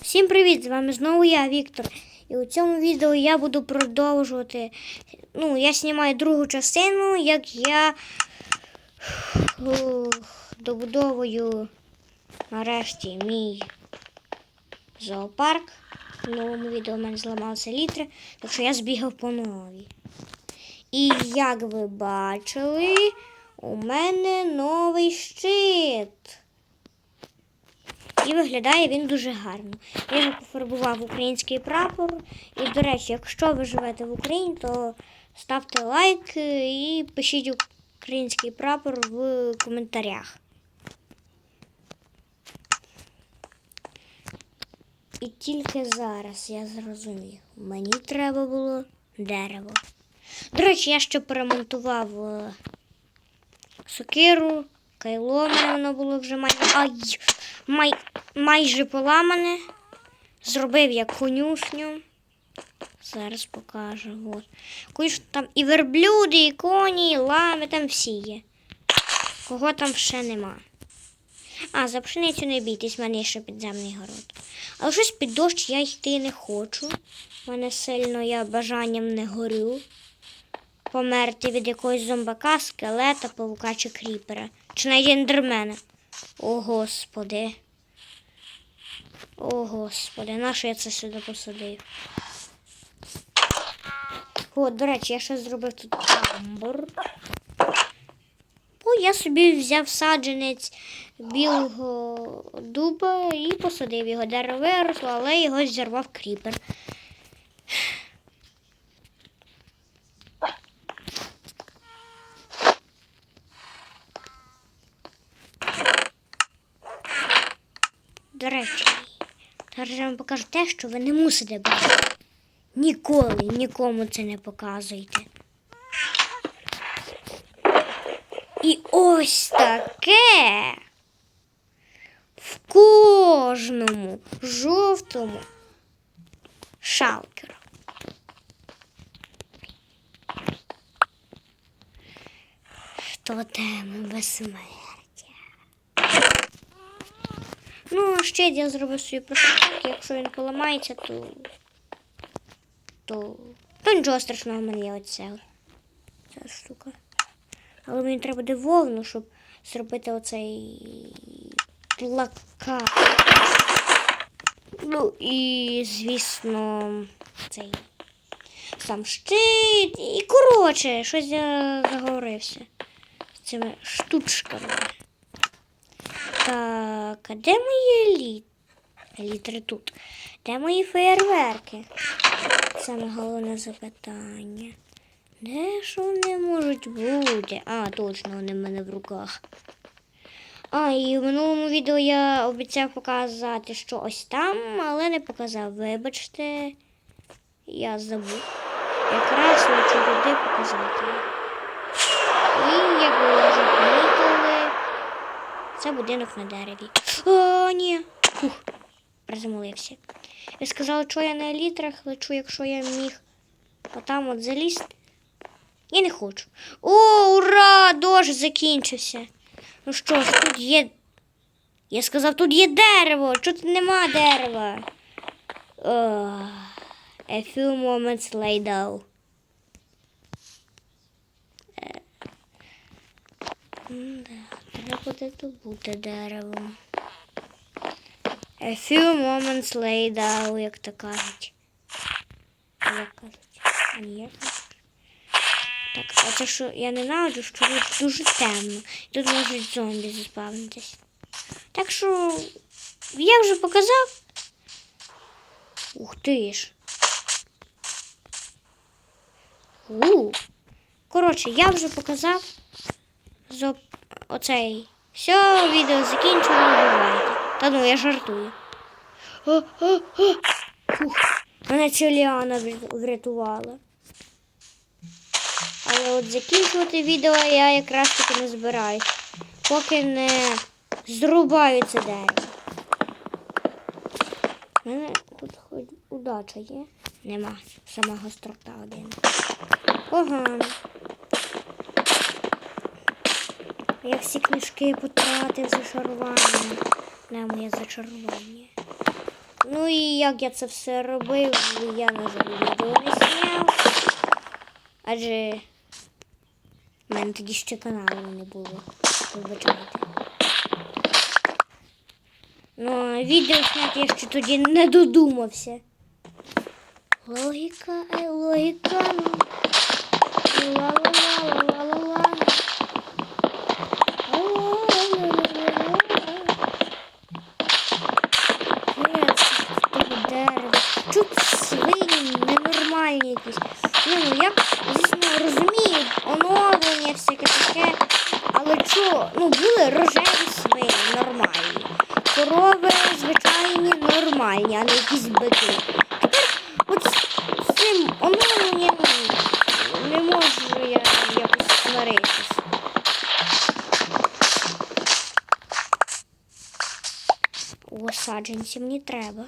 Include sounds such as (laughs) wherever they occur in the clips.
Всім привіт! З вами знову я, Віктор. І у цьому відео я буду продовжувати. Ну, я знімаю другу частину, як я добудовую нарешті мій зоопарк. В новому відео в мене зламалися літри, так що я збігав по новій. І як ви бачили, у мене новий щит. І виглядає він дуже гарно. Я його пофарбував український прапор. І, до речі, якщо ви живете в Україні, то ставте лайк і пишіть український прапор в коментарях. І тільки зараз я зрозумів, мені треба було дерево. До речі, я ще поремонтував е, сокиру, кайло, мене воно було вже майже. Ай! Май... майже поламане. Зробив як конюшню. Зараз покажу. От. Конюшня там і верблюди, і коні, і лами, там всі є. Кого там ще нема. А, за пшеницю не бійтесь, в мене ще підземний город. Але щось під дощ я йти не хочу. У мене сильно я бажанням не горю. Померти від якогось зомбака, скелета, павука чи кріпера. Чи навіть ендермена. О, Господи. О, Господи, нащо я це сюди посадив? О, до речі, я ще зробив тут тамбур. О, я собі взяв саджанець білого дуба і посадив його. Дерево виросло, але його зірвав кріпер. До речі, зараз я вам покажу те, що ви не мусите бачити. Ніколи нікому це не показуйте. І ось таке в кожному жовтому шалкеру. Тотеми безсмертя. Ну, ще я зробив свої прошивки. Якщо він поламається, то. то. То нічого страшного в мене є оця. Ця штука. Але мені треба буде вовну, щоб зробити оцей плакат. Ну і, звісно, цей сам щит. І коротше, щось я заговорився з цими штучками. Так, а де мої еліт... елітри тут? Де мої феєрверки? Саме головне запитання. Де ж вони можуть бути? А, точно, вони в мене в руках. А, і в минулому відео я обіцяв показати, що ось там, але не показав. Вибачте, я забув. Якраз хочу туди показати. І як ви вже це будинок на дереві. О, ні. Фух, приземлився. Ви сказали, що я на елітрах лечу, якщо я міг отам от залізти. Я не хочу. О, ура! Дощ закінчився. Ну що ж, тут є. Я сказав, тут є дерево. Чого тут нема дерева? Ugh. A few moments later. Е. М-да, Треба буде тут бути дерево. A few moments later, як то кажуть. Як кажуть? А ні. Так, а це що я ненавиджу, що тут дуже темно. Тут можуть зомбі заспавнитись. Так що я вже показав. Ух ти ж. У. Коротше, я вже показав. Зоп... Оцей. Все, відео закінчено, бувайте. Та ну, я жартую. О, о, о. Фух. Мене ця Ліана врятувала. Але от закінчувати відео я якраз таки не збираюсь, поки не зрубаю це дерево. У мене тут хоч удача є. Нема. Сама гострота один. Погано. Я всі книжки потратив зачарування. Не моє зачарування. Ну і як я це все робив, я на відео не зняв. Адже в мене тоді ще каналу не було. Вибачайте. Ну, відео зняти я ще тоді не додумався. Логіка, е, логіка. ну. Ла-ла-ла-ла-ла-ла-ла. Ла-ла-ла-ла-ла-ла. Є, це того дерева. Чуть свині ненормальні якісь. Ні, ну я, звісно, розумію, оновлення, всяке таке. Але що, ну були рожеві свині нормальні. Корови звичайні нормальні, а не якісь бики. Тепер от з- з цим оновленням не можу я якось смиритись. О, саджанці мені треба.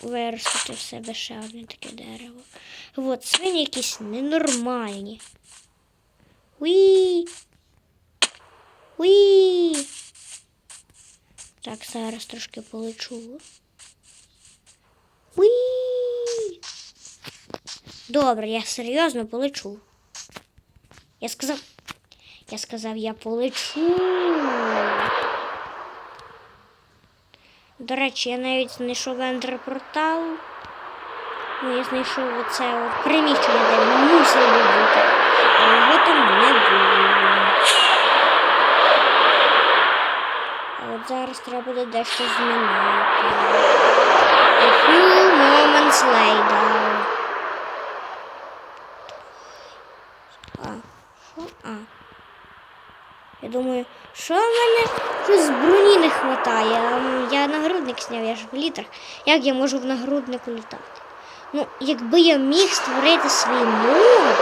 Виростити в себе ще одне таке дерево. От, свині якісь ненормальні. Уі. Уі. Так, зараз трошки полечу. Уі. Добре, я серйозно полечу. Я сказав. Я сказав, я полечу. До речі, я навіть знайшов ендерпортал. Ну, я знайшов оце от приміщення, де він мусив би бути. А його там не було. А от зараз треба буде дещо змінити. A few moments later. А, що? А. Я думаю, що в мене щось броні не вистачає. Я нагрудник зняв, я ж в літрах. Як я можу в нагруднику літати? Ну, якби я міг створити свій мод,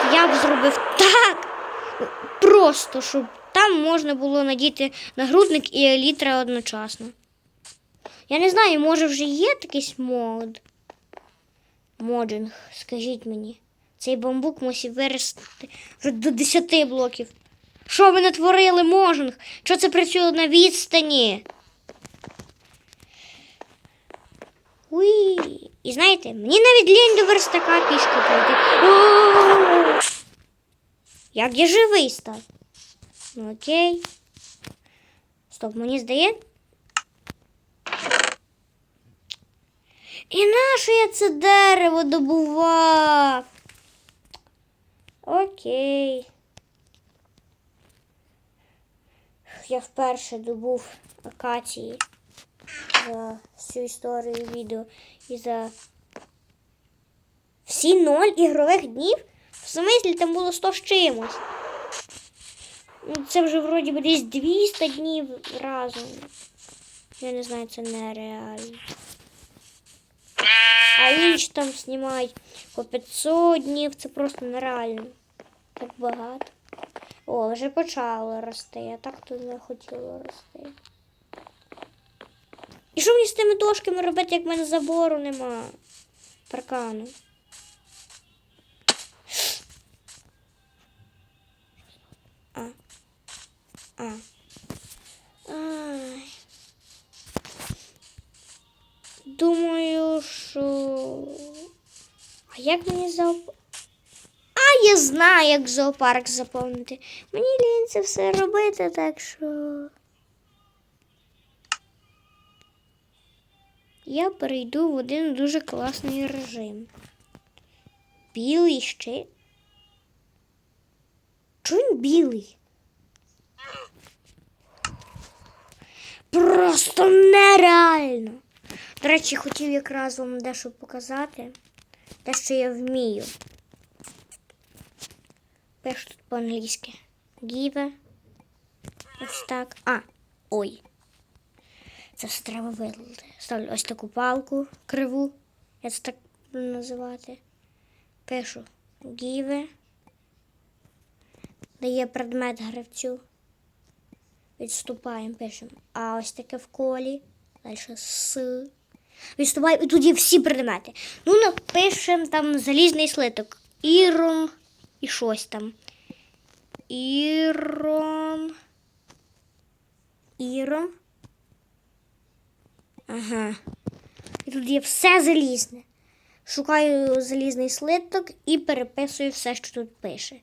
то я б зробив так. Просто, щоб там можна було надіти нагрудник і елітра одночасно. Я не знаю, може вже є такий мод. Моджинг, скажіть мені. Цей бамбук мусить вирости вже до 10 блоків. Що ви натворили, можинг? Що це працює на відстані? Уї. І знаєте, мені навіть лінь до верстака пішки пройти. Як я живий став? Ну окей. Стоп, мені здається. І нащо я це дерево добував? Окей. Я вперше добув акації за всю історію відео і за всі ноль ігрових днів. В смислі там було 100 з чимось. Ну, Це вже вроді би десь 200 днів разом. Я не знаю, це нереально. А інші там знімають по 500 днів, це просто нереально. Так багато. О, вже почало рости, а так то не хотіло рости. І що мені з тими дошками робити, як в мене забору нема? Паркану. А. А. Ай. Думаю, що. А як мені зауп... Я знаю, як зоопарк заповнити. Мені лінь це все робити, так що. Я перейду в один дуже класний режим. Білий ще. Чому він білий? Просто нереально. До речі, хотів якраз вам дещо показати. Те, що я вмію. Пишу тут по-англійськи. Give. Ось так. А, ой. Це все треба видалити. Ставлю ось таку палку криву. Я це так буду називати. Пишу give. Дає предмет гравцю. Відступаємо, пишемо. А ось таке в колі. Далі с. Відступаємо і тут є всі предмети. Ну, напишемо там залізний слиток. Ірон і щось там. Ірон. Ірон. Ага. І тут є все залізне. Шукаю залізний слиток і переписую все, що тут пише.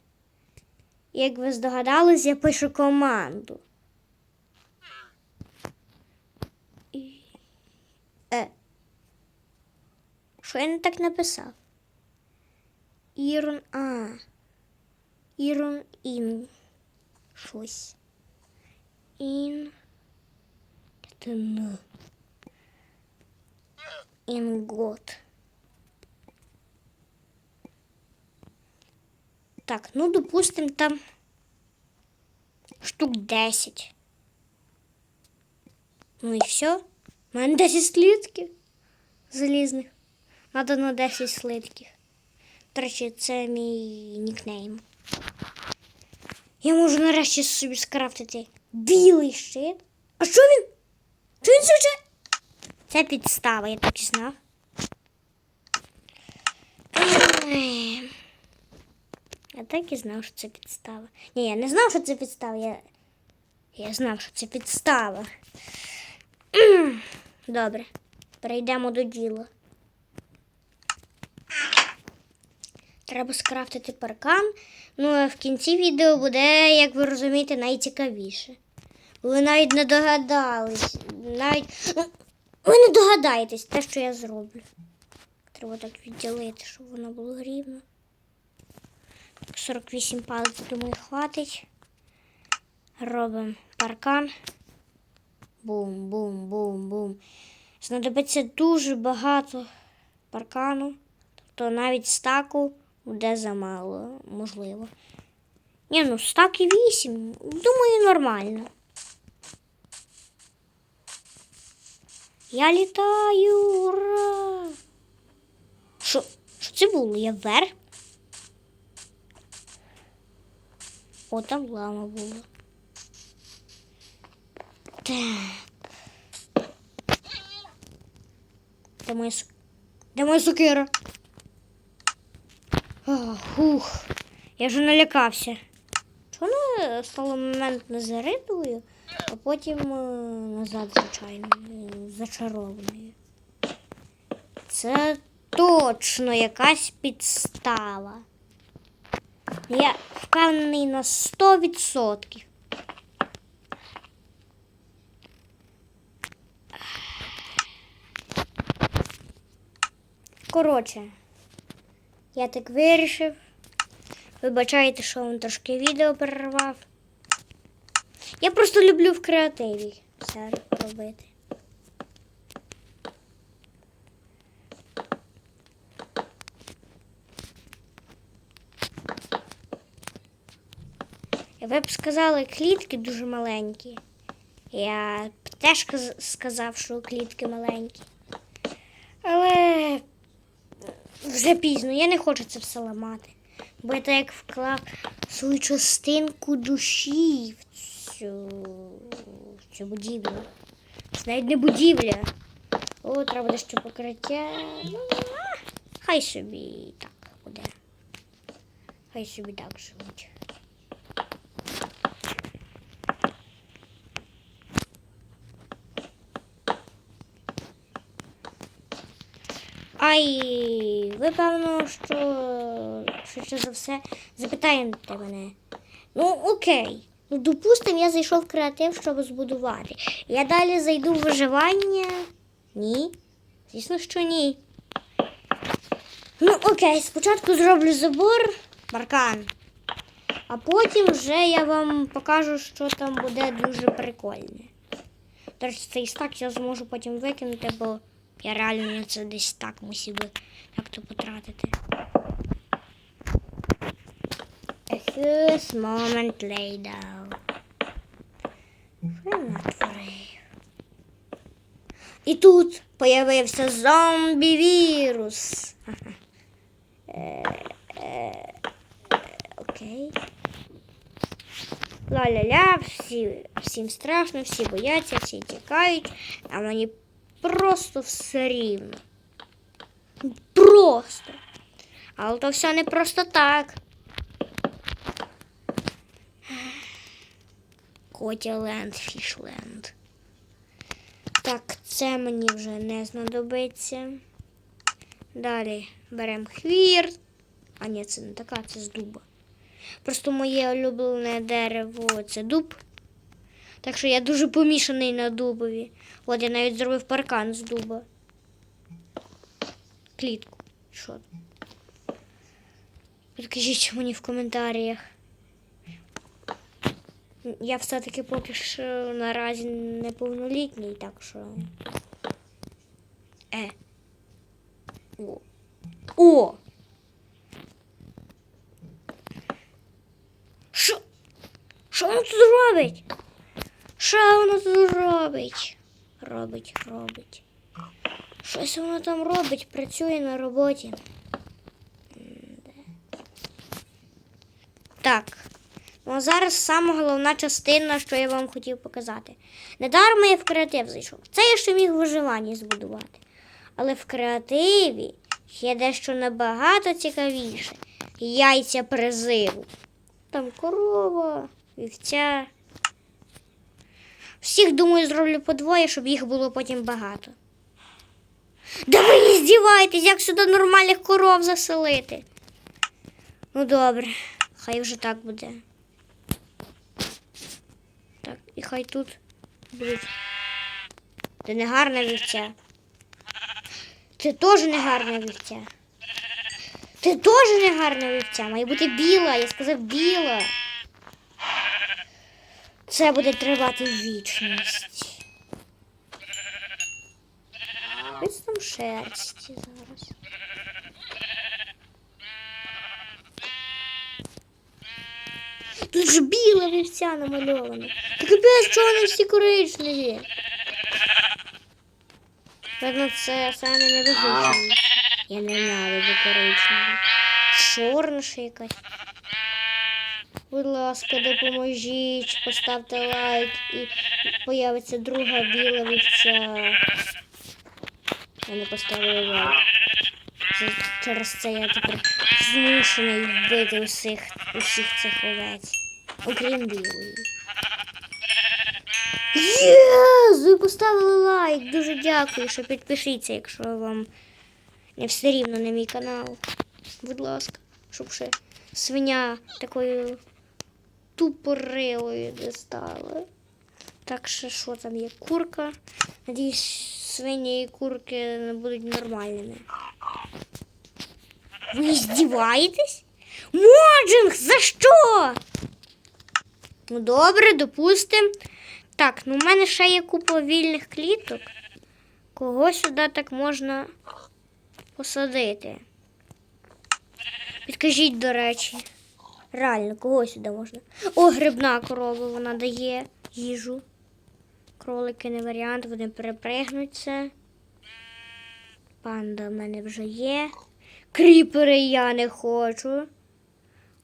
Як ви здогадались, я пишу команду. Е. Що я не так написав? Ірон А. Ірон Ін. Щось. Ін. Це Н. Інгот. Так, ну, допустим, там штук 10. Ну і все. У мене 10 слитків залізних. Надо на 10 слитків. До речі, це мій нікнейм. Я можу нарешті собі скрафтити білий щит. А що він? Що він вже? Це підстава, я так і знав. Я так і знав, що це підстава. Ні, я не знав, що це підстава. Я, я знав, що це підстава. Добре, перейдемо до діла. Треба скрафтити паркан. Ну, а в кінці відео буде, як ви розумієте, найцікавіше. Ви навіть не догадались. Навіть. ну, Ви не догадаєтесь те, що я зроблю. Треба так відділити, щоб воно було рівно. 48 палець, думаю, хватить. Робимо паркан. Бум, бум, бум, бум. Знадобиться дуже багато паркану. Тобто навіть стаку буде замало, можливо. Ні, ну стак і 8. Думаю, нормально. Я літаю, ура! Що, що це було? Я вверх? О, там лама була. Так. Де моя, су- Де моя сукера? Ах, Ух, я вже налякався. Не стало момент не заритою, а потім е, назад, звичайно, зачарованою. Це точно якась підстава. Я впевнений на 100%. Коротше, я так вирішив. Вибачайте, що вам трошки відео перервав. Я просто люблю в креативі все робити. Ви б сказали, клітки дуже маленькі. Я б теж сказав, що клітки маленькі. Але вже пізно, я не хочу це все ламати. Бо я так вклав свою частинку душі в цю, в цю будівлю. Це навіть не будівля. О, треба ще покриття. Ну, а, хай собі так буде. Хай собі так живуть. Ай, ви певно, що швидше за все запитаєте мене. Ну, окей. Ну, допустимо, я зайшов в креатив, щоб збудувати. Я далі зайду в виживання. Ні. Звісно, що ні. Ну, окей, спочатку зроблю забор, паркан. А потім вже я вам покажу, що там буде дуже прикольне. Речі, цей стак я зможу потім викинути, бо я реально це десь так мусив би як-то потратити. A first moment later. І тут появився зомбі-вірус. Е, е, Окей. Ля-ля-ля, всі, всім страшно, всі бояться, всі тікають, а мені просто все рівно. Просто. Але то все не просто так. Котя Ленд, Фішленд. Так, це мені вже не знадобиться. Далі беремо хвір. А ні, це не така, це з дуба. Просто моє улюблене дерево це дуб. Так що я дуже помішаний на дубові. От я навіть зробив паркан з дуба. Клітку. Що? Підкажіть мені в коментарях. Я все-таки поки що наразі неповнолітній, так що. Е. О. О! Що? Що воно тут робить? Що воно тут робить? Робить, робить. Щось воно там робить, працює на роботі. Так. Ну а зараз сама головна частина, що я вам хотів показати. Недаром я в креатив зайшов. Це я ще міг виживання збудувати. Але в креативі є дещо набагато цікавіше. Яйця призиву. Там корова, вівця. Всіх, думаю, зроблю по двоє, щоб їх було потім багато. Да ви не здіваєтесь, як сюди нормальних коров заселити. Ну добре, хай вже так буде. Так, і хай тут будуть. Це не гарна вівця. Це теж не гарна вівця. Це теж не гарна вівця. Має бути біла, я сказав біла. Це буде тривати вічність. Ось там шерсті зараз. Тут ж біла вівця намальована. Та капець, чого вони всі коричневі? Певно, це саме невезучі. Я ненавиджу коричневі. Чорна ще якась. Будь ласка, допоможіть, поставте лайк і появиться друга біла вівця. Я не поставила лайк. Через це я тепер змушений вбити усіх, усіх цих овець. Окрім білої. Єс! Ви поставили лайк. Дуже дякую, що підпишіться, якщо вам не все рівно на мій канал. Будь ласка, щоб ще свиня такою тупорилою не стала. Так що що там є? Курка. Надіюсь, свині і курки не будуть нормальними. Ви здіваєтесь? Моджинг, за що? Ну добре, допустим. Так, ну в мене ще є купа вільних кліток. Кого сюди так можна посадити? Підкажіть, до речі. Реально, кого сюди можна? О, грибна корова, вона дає їжу. Кролики не варіант, вони перепригнуться. Панда в мене вже є. Кріпери я не хочу.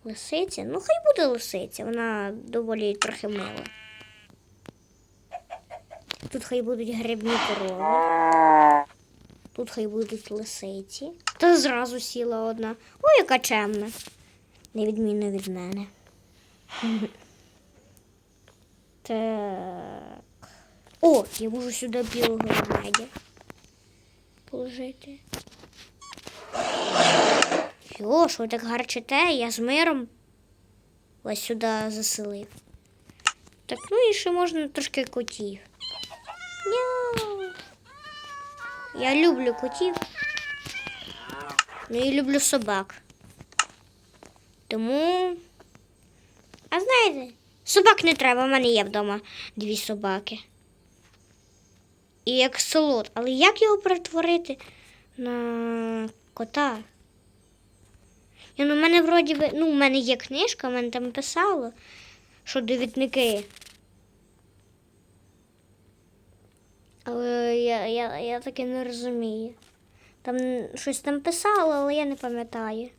Лисиця? Ну, хай буде лисиця, вона доволі трохи мила. Тут хай будуть грибні корови. Тут хай будуть лисиці. Та зразу сіла одна. Ой, яка чемна. Невідмінно від мене. (laughs) Так. О, я можу сюди білого ведмедя положити. Йо, що ви так гарчите? Я з миром вас сюди заселив. Так, ну і ще можна трошки котів. Няу. Я люблю котів. Ну і люблю собак. Тому. А знаєте, собак не треба, в мене є вдома дві собаки. І як солод. Але як його перетворити на кота? Я, ну, в мене вроді би, ну, в мене є книжка, в мене там писало, що довідники. Але я, я, я таки не розумію. Там щось там писало, але я не пам'ятаю.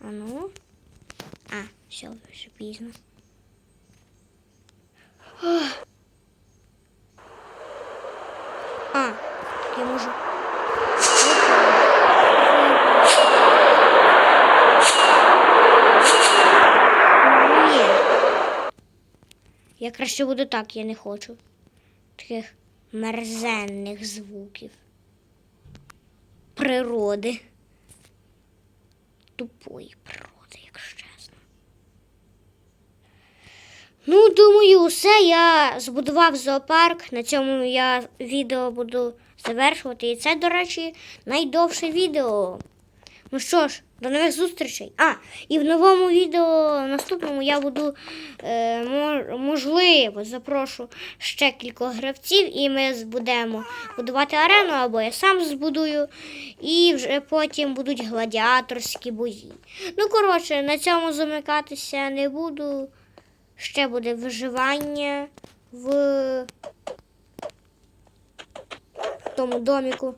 А ну. А, все, вже пізно. А, я можу. Я краще буду так, я не хочу. Таких мерзенних звуків. Природи. Тупої природи, якщо чесно. Ну, думаю, усе. Я збудував зоопарк. На цьому я відео буду завершувати. І це, до речі, найдовше відео. Ну що ж, до нових зустрічей. А, і в новому відео наступному я буду, е, можливо, запрошу ще кількох гравців, і ми будемо будувати арену, або я сам збудую, і вже потім будуть гладіаторські бої. Ну, коротше, на цьому замикатися не буду. Ще буде виживання в тому доміку.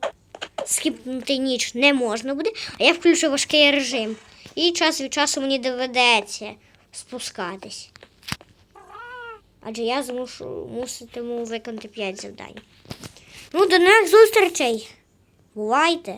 Скіпнути ніч не можна буде, а я включу важкий режим. І час від часу мені доведеться спускатись. Адже я змушу муситиму виконати 5 завдань. Ну, до нових зустрічей. Бувайте!